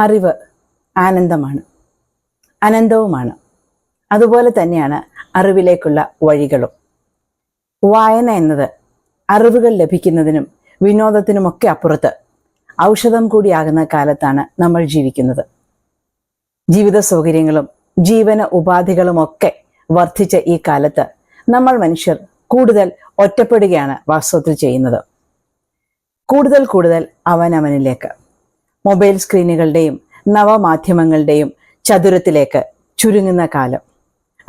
അറിവ് ആനന്ദമാണ്. അനന്തവുമാണ്. അതുപോലെ തന്നെയാണ് അറിവിലേക്കുള്ള വഴികളും. വായന എന്നത് അറിവുകൾ ലഭിക്കുന്നതിനും വിനോദത്തിനുമൊക്കെ അപ്പുറത്ത് ഔഷധം കൂടിയാകുന്ന കാലത്താണ് നമ്മൾ ജീവിക്കുന്നത്. ജീവിത സൗകര്യങ്ങളും ജീവന ഉപാധികളുമൊക്കെ വർദ്ധിച്ച ഈ കാലത്ത് നമ്മൾ മനുഷ്യർ കൂടുതൽ ഒറ്റപ്പെടുകയാണ് വാസ്തവത്തിൽ ചെയ്യുന്നത്. കൂടുതൽ കൂടുതൽ അവനവനിലേക്ക്. മൊബൈൽ സ്ക്രീനുകളുടെയും നവമാധ്യമങ്ങളുടെയും ചതുരത്തിലേക്ക് ചുരുങ്ങുന്ന കാലം.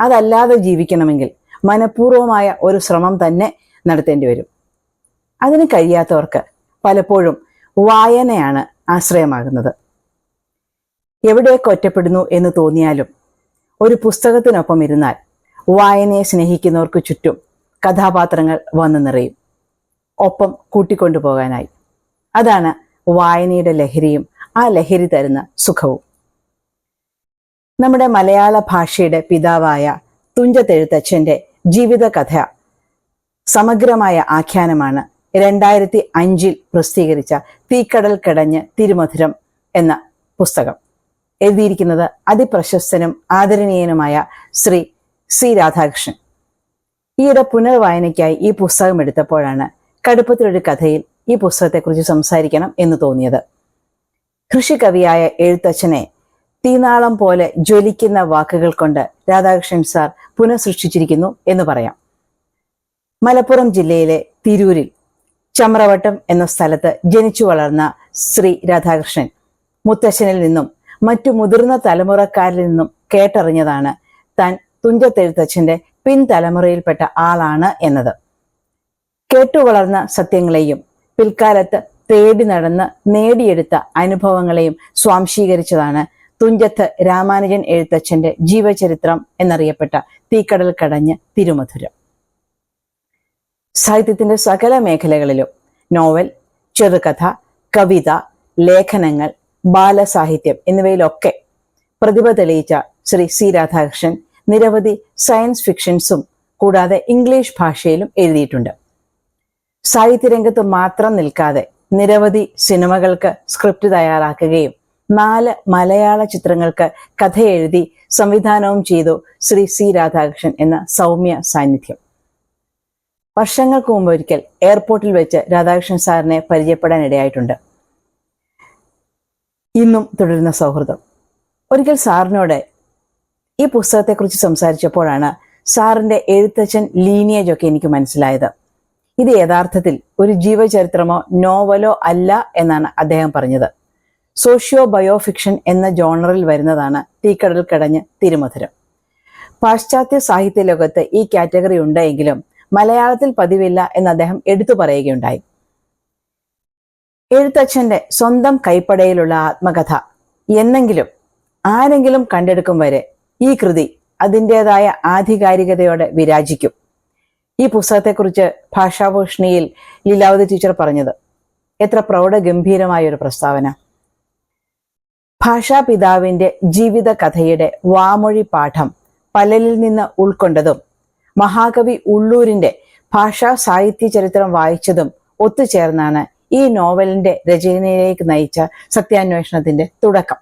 അതല്ലാതെ ജീവിക്കണമെങ്കിൽ മനഃപൂർവമായ ഒരു ശ്രമം തന്നെ നടത്തേണ്ടി വരും. അതിന് കഴിയാത്തവർക്ക് പലപ്പോഴും വായനയാണ് ആശ്രയമാകുന്നത്. എവിടെയൊക്കെ ഒറ്റപ്പെടുന്നു എന്ന് തോന്നിയാലും ഒരു പുസ്തകത്തിനൊപ്പം ഇരുന്നാൽ വായനയെ സ്നേഹിക്കുന്നവർക്ക് ചുറ്റും കഥാപാത്രങ്ങൾ വന്നു നിറയും. ഒപ്പം കൂട്ടിക്കൊണ്ടുപോകാനായി. അതാണ് വായനയുടെ ലഹരിയും ആ ലഹരി തരുന്ന സുഖവും. നമ്മുടെ മലയാള ഭാഷയുടെ പിതാവായ തുഞ്ചത്തെഴുത്തച്ഛന്റെ ജീവിതകഥ സമഗ്രമായ ആഖ്യാനമാണ് രണ്ടായിരത്തി അഞ്ചിൽ പ്രസിദ്ധീകരിച്ച തീക്കടൽ കടഞ്ഞ് തിരുമധുരം എന്ന പുസ്തകം. എഴുതിയിരിക്കുന്നത് അതിപ്രശസ്തനും ആദരണീയനുമായ ശ്രീ സി രാധാകൃഷ്ണൻ. ഈയിടെ പുനർവായനയ്ക്കായി ഈ പുസ്തകം എടുത്തപ്പോഴാണ് കടുപ്പത്തിലൊരു കഥയിൽ ഈ പുസ്തകത്തെക്കുറിച്ച് സംസാരിക്കണം എന്ന് തോന്നിയത്. കൃഷികവിയായ എഴുത്തച്ഛനെ തീനാളം പോലെ ജ്വലിക്കുന്ന വാക്കുകൾ കൊണ്ട് രാധാകൃഷ്ണൻ സാർ പുനഃസൃഷ്ടിച്ചിരിക്കുന്നു എന്ന് പറയാം. മലപ്പുറം ജില്ലയിലെ തിരൂരിൽ ചമ്രവട്ടം എന്ന സ്ഥലത്ത് ജനിച്ചു വളർന്ന ശ്രീ രാധാകൃഷ്ണൻ മുത്തശ്ശനിൽ നിന്നും മറ്റു മുതിർന്ന തലമുറക്കാരിൽ നിന്നും കേട്ടറിഞ്ഞതാണ് താൻ തുഞ്ചത്തെഴുത്തച്ഛന്റെ പിൻതലമുറയിൽപ്പെട്ട ആളാണ് എന്നത്. കേട്ടുവളർന്ന സത്യങ്ങളെയും പിൽക്കാലത്ത് തേടി നടന്ന് നേടിയെടുത്ത അനുഭവങ്ങളെയും സ്വാംശീകരിച്ചതാണ് തുഞ്ചത്ത് രാമാനുജൻ എഴുത്തച്ഛന്റെ ജീവചരിത്രം എന്നറിയപ്പെട്ട തീക്കടൽ കടഞ്ഞ് തിരുമധുരം. സാഹിത്യത്തിന്റെ സകല മേഖലകളിലും നോവൽ ചെറുകഥ കവിത ലേഖനങ്ങൾ ബാലസാഹിത്യം എന്നിവയിലൊക്കെ പ്രതിഭ തെളിയിച്ച ശ്രീ സി രാധാകൃഷ്ണൻ നിരവധി സയൻസ് ഫിക്ഷൻസും കൂടാതെ ഇംഗ്ലീഷ് ഭാഷയിലും എഴുതിയിട്ടുണ്ട്. സാഹിത്യരംഗത്ത് മാത്രം നിൽക്കാതെ നിരവധി സിനിമകൾക്ക് സ്ക്രിപ്റ്റ് തയ്യാറാക്കുകയും നാല് മലയാള ചിത്രങ്ങൾക്ക് കഥ എഴുതി സംവിധാനവും ചെയ്തു ശ്രീ സി രാധാകൃഷ്ണൻ എന്ന സൗമ്യ സാന്നിധ്യം. വർഷങ്ങൾക്ക് മുമ്പ് ഒരിക്കൽ എയർപോർട്ടിൽ വെച്ച് രാധാകൃഷ്ണൻ സാറിനെ പരിചയപ്പെടാൻ ഇടയായിട്ടുണ്ട് ഇന്നും തുടരുന്ന സൗഹൃദം. ഒരിക്കൽ സാറിനോട് ഈ പുസ്തകത്തെക്കുറിച്ച് സംസാരിച്ചപ്പോഴാണ് സാറിന്റെ എഴുത്തച്ഛൻ ലീനിയേജ് ഒക്കെ എനിക്ക് മനസ്സിലായത്. ഇത് യഥാർത്ഥത്തിൽ ഒരു ജീവചരിത്രമോ നോവലോ അല്ല എന്നാണ് അദ്ദേഹം പറഞ്ഞത്. സോഷ്യോ ബയോഫിക്ഷൻ എന്ന ജോണറിൽ വരുന്നതാണ് തീക്കടൽ കടഞ്ഞ് തിരുമധുരം. പാശ്ചാത്യ സാഹിത്യ ലോകത്ത് ഈ കാറ്റഗറി ഉണ്ടെങ്കിലും മലയാളത്തിൽ പതിവില്ല എന്ന് അദ്ദേഹം എടുത്തു പറയുകയുണ്ടായി. എഴുത്തച്ഛന്റെ സ്വന്തം കൈപ്പടയിലുള്ള ആത്മകഥ എന്നെങ്കിലും ആരെങ്കിലും കണ്ടെടുക്കും വരെ ഈ കൃതി അതിന്റെതായ ആധികാരികതയോടെ വിരാജിക്കും. ഈ പുസ്തകത്തെക്കുറിച്ച് ഭാഷാഭൂഷണിയിൽ ലീലാവതി ടീച്ചർ പറഞ്ഞത് എത്ര പ്രൗഢഗംഭീരമായ ഒരു പ്രസ്താവന. ഭാഷാപിതാവിന്റെ ജീവിത കഥയുടെ വാമൊഴി പാഠം പലലിൽ നിന്ന് ഉൾക്കൊണ്ടതും മഹാകവി ഉള്ളൂരിന്റെ ഭാഷാ സാഹിത്യ ചരിത്രം വായിച്ചതും ഒത്തുചേർന്നാണ് ഈ നോവലിന്റെ രചനയിലേക്ക് നയിച്ച സത്യാന്വേഷണത്തിന്റെ തുടക്കം.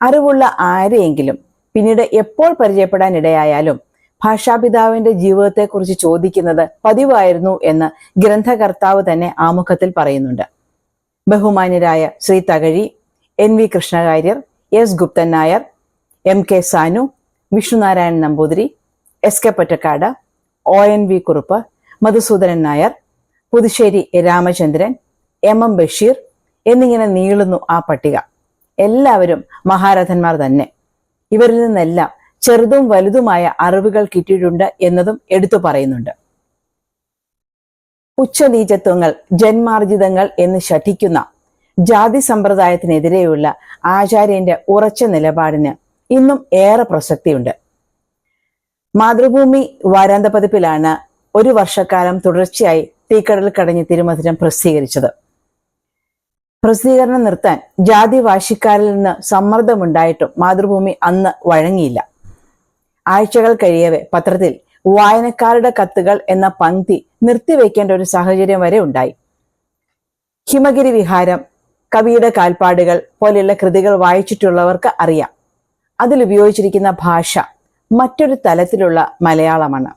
അറിവുള്ള ആരെയെങ്കിലും പിന്നീട് എപ്പോൾ പരിചയപ്പെടാൻ ഇടയായാലും ഭാഷാപിതാവിന്റെ ജീവിതത്തെക്കുറിച്ച് ചോദിക്കുന്നത് പതിവായിരുന്നു എന്ന് ഗ്രന്ഥകർത്താവ് തന്നെ ആമുഖത്തിൽ പറയുന്നുണ്ട്. ബഹുമാന്യരായ Shri Thakazhi N V Krishna Warrier S Guptan Nair M K Sanu Vishnunarayanan Namboothiri S K Pottekkatt O N V Kurup Madhusoodanan Nair Puthussery Ramachandran M M Basheer എന്നിങ്ങനെ നീളുന്നു ആ പട്ടിക. എല്ലാവരും മഹാരഥന്മാർ തന്നെ. ഇവരിൽ നിന്നെല്ലാം ചെറുതും വലുതുമായ അറിവുകൾ കിട്ടിയിട്ടുണ്ട് എന്നതും എടുത്തു പറയുന്നുണ്ട്. ഉച്ചനീചത്വങ്ങൾ ജന്മാർജിതങ്ങൾ എന്ന് ശഠിക്കുന്ന ജാതി സമ്പ്രദായത്തിനെതിരെയുള്ള ആചാര്യന്റെ ഉറച്ച നിലപാടിന് ഇന്നും ഏറെ പ്രസക്തിയുണ്ട്. മാതൃഭൂമി വാരാന്ത പതിപ്പിലാണ് ഒരു വർഷക്കാലം തുടർച്ചയായി തീക്കടൽ കടഞ്ഞ് തിരുമധുരം പ്രസിദ്ധീകരിച്ചത്. പ്രസിദ്ധീകരണം നിർത്താൻ ജാതി വാശിക്കാരിൽ നിന്ന് സമ്മർദ്ദമുണ്ടായിട്ടും മാതൃഭൂമി അന്ന് വഴങ്ങിയില്ല. ആഴ്ചകൾ കഴിയവേ. പത്രത്തിൽ വായനക്കാരുടെ കത്തുകൾ എന്ന പങ്ക്തി നിർത്തിവെക്കേണ്ട ഒരു സാഹചര്യം വരെ ഉണ്ടായി. ഹിമഗിരി വിഹാരം കവിയുടെ കാൽപ്പാടുകൾ പോലെയുള്ള കൃതികൾ വായിച്ചിട്ടുള്ളവർക്ക് അറിയാം. അതിൽ ഉപയോഗിച്ചിരിക്കുന്ന ഭാഷ മറ്റൊരു തലത്തിലുള്ള മലയാളമാണ്.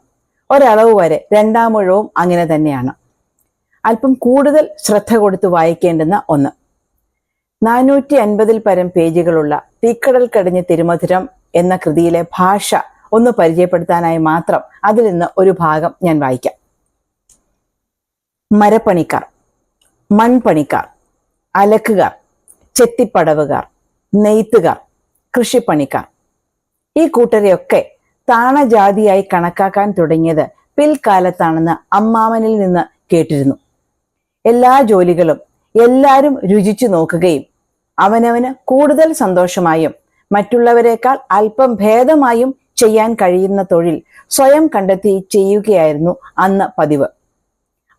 ഒരളവ് വരെ രണ്ടാമൂഴവും അങ്ങനെ തന്നെയാണ്. അല്പം കൂടുതൽ ശ്രദ്ധ കൊടുത്ത് വായിക്കേണ്ടുന്ന ഒന്ന്. നാനൂറ്റി അൻപതിൽ പരം പേജുകളുള്ള തീക്കടൽ കടിഞ്ഞ് തിരുമധുരം എന്ന കൃതിയിലെ ഭാഷ ഒന്ന് പരിചയപ്പെടുത്താനായി മാത്രം അതിൽ നിന്ന് ഒരു ഭാഗം ഞാൻ വായിക്കാം. മരപ്പണിക്കാർ മൺപണിക്കാർ അലക്കുകാർ ചെത്തിപ്പടവുകാർ നെയ്ത്തുകാർ കൃഷിപ്പണിക്കാർ. ഈ കൂട്ടരെയൊക്കെ താണജാതിയായി കണക്കാക്കാൻ തുടങ്ങിയത് പിൽക്കാലത്താണെന്ന് അമ്മാവനിൽ നിന്ന് കേട്ടിരുന്നു. എല്ലാ ജോലികളും എല്ലാവരും രുചിച്ചു നോക്കുകയും അവനവന് കൂടുതൽ സന്തോഷമായും മറ്റുള്ളവരെക്കാൾ അല്പം ഭേദമായും ചെയ്യാൻ കഴിയുന്ന തൊഴിൽ സ്വയം കണ്ടെത്തി ചെയ്യുകയായിരുന്നു അന്ന് പതിവ്.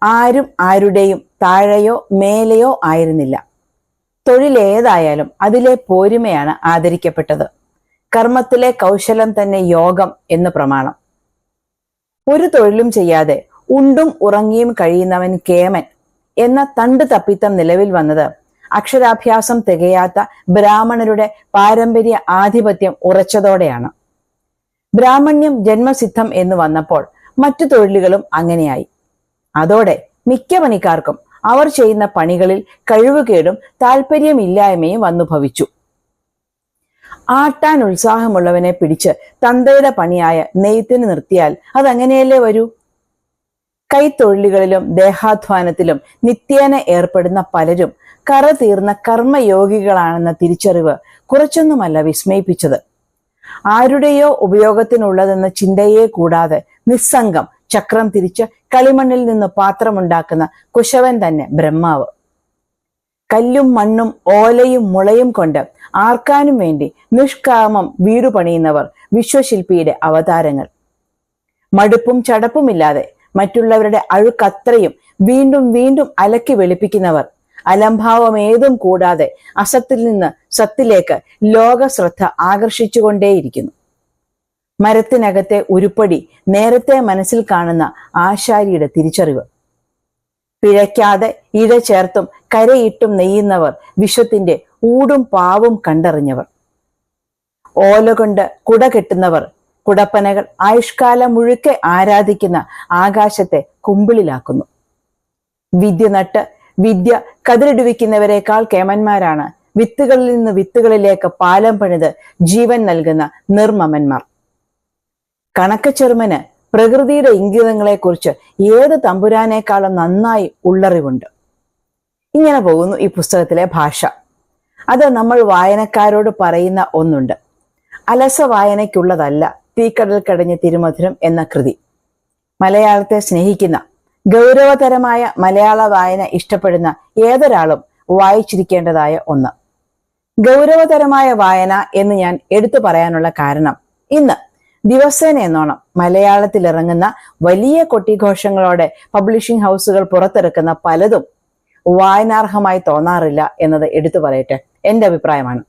ആരും ആരുടെയും താഴെയോ മേലെയോ ആയിരുന്നില്ല. തൊഴിൽ ഏതായാലും അതിലെ പോരുമയാണ് ആദരിക്കപ്പെട്ടത്. കർമ്മത്തിലെ കൗശലം തന്നെ യോഗം എന്ന് പ്രമാണം. ഒരു തൊഴിലും ചെയ്യാതെ ഉണ്ടും ഉറങ്ങിയും കഴിയുന്നവൻ കേമൻ എന്ന തണ്ട് തപ്പിത്തം നിലവിൽ വന്നത് അക്ഷരാഭ്യാസം തികയാത്ത ബ്രാഹ്മണരുടെ പാരമ്പര്യ ആധിപത്യം ഉറച്ചതോടെയാണ്. ബ്രാഹ്മണ്യം ജന്മസിദ്ധം എന്ന് വന്നപ്പോൾ മറ്റു തൊഴിലുകളും അങ്ങനെയായി. അതോടെ മിക്ക പണിക്കാർക്കും അവർ ചെയ്യുന്ന പണികളിൽ കഴിവുകേടും താല്പര്യമില്ലായ്മയും വന്നു ഭവിച്ചു. ആട്ടാൻ ഉത്സാഹമുള്ളവനെ പിടിച്ച് തന്തയുടെ പണിയായ നെയ്ത്തിന് നിർത്തിയാൽ അതങ്ങനെയല്ലേ വരൂ? കൈത്തൊഴിലുകളിലും ദേഹാധ്വാനത്തിലും നിത്യേന ഏർപ്പെടുന്ന പലരും കറ തീർന്ന കർമ്മയോഗികളാണെന്ന തിരിച്ചറിവ് കുറച്ചൊന്നുമല്ല വിസ്മയിപ്പിച്ചത്. ആരുടെയോ ഉപയോഗത്തിനുള്ളതെന്ന ചിന്തയെ കൂടാതെ നിസ്സംഗം ചക്രം തിരിച്ച് കളിമണ്ണിൽ നിന്ന് പാത്രമുണ്ടാക്കുന്ന കുശവൻ തന്നെ ബ്രഹ്മാവ്. കല്ലും മണ്ണും ഓലയും മുളയും കൊണ്ട് ആർക്കാനും വേണ്ടി നിഷ്കാമം വീടു പണിയുന്നവർ വിശ്വശില്പിയുടെ അവതാരങ്ങൾ. മടുപ്പും ചടപ്പുമില്ലാതെ മറ്റുള്ളവരുടെ അഴുക്കത്രയും വീണ്ടും വീണ്ടും അലക്കി വെളുപ്പിക്കുന്നവർ അലംഭാവം ഏതും കൂടാതെ അസത്തിൽ നിന്ന് സത്തിലേക്ക് ലോകശ്രദ്ധ ആകർഷിച്ചുകൊണ്ടേയിരിക്കുന്നു. മരത്തിനകത്തെ ഉരുപ്പടി നേരത്തെ മനസ്സിൽ കാണുന്ന ആശാരിയുടെ തിരിച്ചറിവ്. പിഴയ്ക്കാതെ ഇഴ ചേർത്തും കരയിട്ടും നെയ്യുന്നവർ വിശ്വത്തിന്റെ ഊടും പാവും കണ്ടറിഞ്ഞവർ. ഓല കൊണ്ട് കുട കെട്ടുന്നവർ കുടപ്പനകൾ ആയുഷ്കാലം മുഴുക്കെ ആരാധിക്കുന്ന ആകാശത്തെ കുമ്പിളിലാക്കുന്നു. വിദ്യ നട്ട് വിദ്യ കതിരിടുവിക്കുന്നവരെക്കാൾ കേമന്മാരാണ്. വിത്തുകളിൽ നിന്ന് വിത്തുകളിലേക്ക് പാലം പണിത് ജീവൻ നൽകുന്ന നിർമ്മമന്മാർ. കണക്കച്ചെറുമന് പ്രകൃതിയുടെ ഇംഗിതങ്ങളെക്കുറിച്ച് ഏത് തമ്പുരാനേക്കാളും നന്നായി ഉള്ളറിവുണ്ട്. ഇങ്ങനെ പോകുന്നു ഈ പുസ്തകത്തിലെ ഭാഷ. അത് നമ്മൾ വായനക്കാരോട് പറയുന്ന ഒന്നുണ്ട്. അലസ വായനയ്ക്കുള്ളതല്ല തീക്കടൽ കടഞ്ഞ തിരുമധുരം എന്ന കൃതി. മലയാളത്തെ സ്നേഹിക്കുന്ന ഗൗരവതരമായ മലയാള വായന ഇഷ്ടപ്പെടുന്ന ഏതൊരാളും വായിച്ചിരിക്കേണ്ടതായ ഒന്ന്. ഗൗരവതരമായ വായന എന്ന് ഞാൻ എടുത്തു പറയാനുള്ള കാരണം ഇന്ന് ദിവസേന എന്നോണം മലയാളത്തിൽ ഇറങ്ങുന്ന വലിയ കൊട്ടിഘോഷങ്ങളോടെ പബ്ലിഷിംഗ് ഹൗസുകൾ പുറത്തിറക്കുന്ന പലതും വായനാർഹമായി തോന്നാറില്ല എന്നത് എടുത്തു പറയട്ടെ. എന്റെ അഭിപ്രായമാണ്.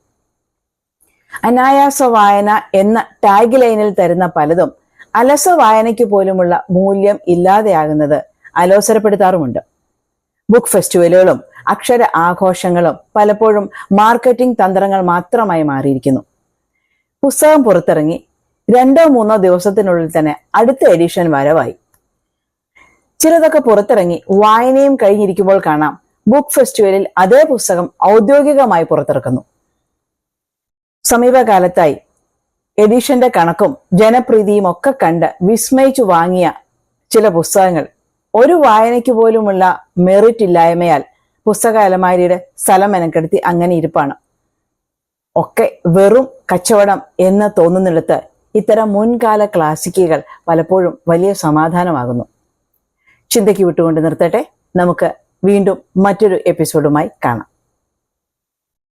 അനായാസ വായന എന്ന ടാഗ് ലൈനിൽ തരുന്ന പലതും അലസ വായനയ്ക്ക് പോലുമുള്ള മൂല്യം ഇല്ലാതെയാകുന്നത് അലോസരപ്പെടുത്താറുമുണ്ട്. ബുക്ക് ഫെസ്റ്റിവലുകളും അക്ഷര ആഘോഷങ്ങളും പലപ്പോഴും മാർക്കറ്റിംഗ് തന്ത്രങ്ങൾ മാത്രമായി മാറിയിരിക്കുന്നു. പുസ്തകം പുറത്തിറങ്ങി രണ്ടോ മൂന്നോ ദിവസത്തിനുള്ളിൽ തന്നെ അടുത്ത എഡിഷൻ വരവായി. ചിലതൊക്കെ പുറത്തിറങ്ങി വായനയും കഴിഞ്ഞിരിക്കുമ്പോൾ കാണാം ബുക്ക് ഫെസ്റ്റിവലിൽ അതേ പുസ്തകം ഔദ്യോഗികമായി പുറത്തിറക്കുന്നു. സമീപകാലത്തായി എഡിഷന്റെ കണക്കും ജനപ്രീതിയും ഒക്കെ കണ്ട് വിസ്മയിച്ചു വാങ്ങിയ ചില പുസ്തകങ്ങൾ ഒരു വായനയ്ക്ക് പോലുമുള്ള മെറിറ്റ് ഇല്ലായ്മയാൽ പുസ്തക അലമാരിയുടെ സ്ഥലം മെനക്കെടുത്തി അങ്ങനെ ഇരിപ്പാണ്. ഒക്കെ വെറും കച്ചവടം എന്ന് തോന്നുന്നിടത്ത് ഇത്തരം മുൻകാല ക്ലാസിക്കുകൾ പലപ്പോഴും വലിയ സമാധാനമാകുന്നു. ചിന്തയ്ക്ക് വിട്ടുകൊണ്ട് നിർത്തട്ടെ. നമുക്ക് വീണ്ടും മറ്റൊരു എപ്പിസോഡുമായി കാണാം.